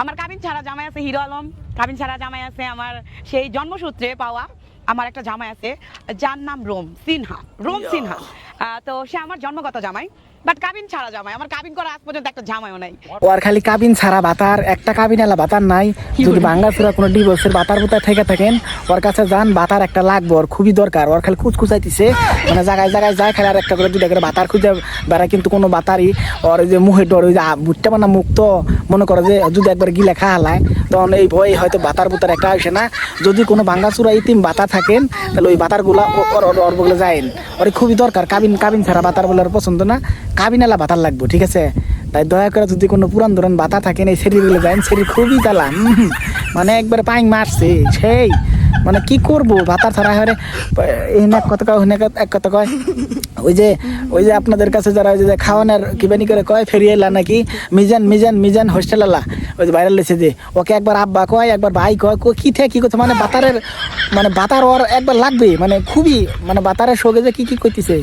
আমার কাবিন ছাড়া জামাই আছে হিরো আলম কাবিন ছাড়া জামাই আছে আমার সেই জন্মসূত্রে পাওয়া আমার একটা জামাই আছে যার নাম রোম সিনহা রোম সিনহা। আহ, তো সে আমার জন্মগত জামাই বাট কাবিন ছাড়া জামাই আমার কাবিন করা আজ পর্যন্ত একটা জামাইও নাই। আর খালি কাবিন ছাড়া বাতার একটা কাবিন এলা বাতার নাই। যদি বাঙ্গাসুরা কোনো ডিভোর্সের বাতার বুতার থেকে থাকেন ওর কাছে যান, বাতার একটা লাগবে, ওর খুবই দরকার। ওর খালি কুচকুচাইতেছে মানে জায়গায় জায়গায় যায় খালি আর একটা করে দুটা করে বাতার খুঁজে বেড়ায়, কিন্তু কোনো বাতারই ওর যে মুখে ডর, ওই যে বুটটা মানে মুখ তো মনে করে যে যদি একবার গিলে খা হালায়, তখন এই ভয়ে হয়তো বাতার বুতার একটা আসে না। যদি কোনো বাঙ্গাসুরা ইতিম বাতা থাকেন, তাহলে ওই বাতারগুলা ওর ওর- বলে যায় ওর খুবই দরকার, কাবিন কাবিন ছাড়া বাতার বলে ওর পছন্দ না। কাবিন এলা বাতার লাগবে, ঠিক আছে? তাই দয়া করে যদি কোনো পুরান ধরন বাতা থাকেন, এই শরীরগুলো যায় শরীর খুবই জ্বালা মানে একবার পাইং মারছে সেই মানে কি করব? ভাতার ছাড়া হরে এনে কত কথা কয় হুনে এক কথা কয়। ওই যে ওই যে আপনাদের কাছে যারা ওই যে খাওয়ানোর কিবানি করে কয়, ফেরিয়ে এলা নাকি? মিজান মিজান মিজান হোস্টেল আলা ওই যে ভাইরাল লেছে যে, ওকে একবার আব্বা কয়, একবার ভাই কয় কি থেকে কি করছে? মানে বাতারের মানে বাতার ওর একবার লাগবে মানে খুবই মানে বাতারের শোকে যে কি কি করতেছে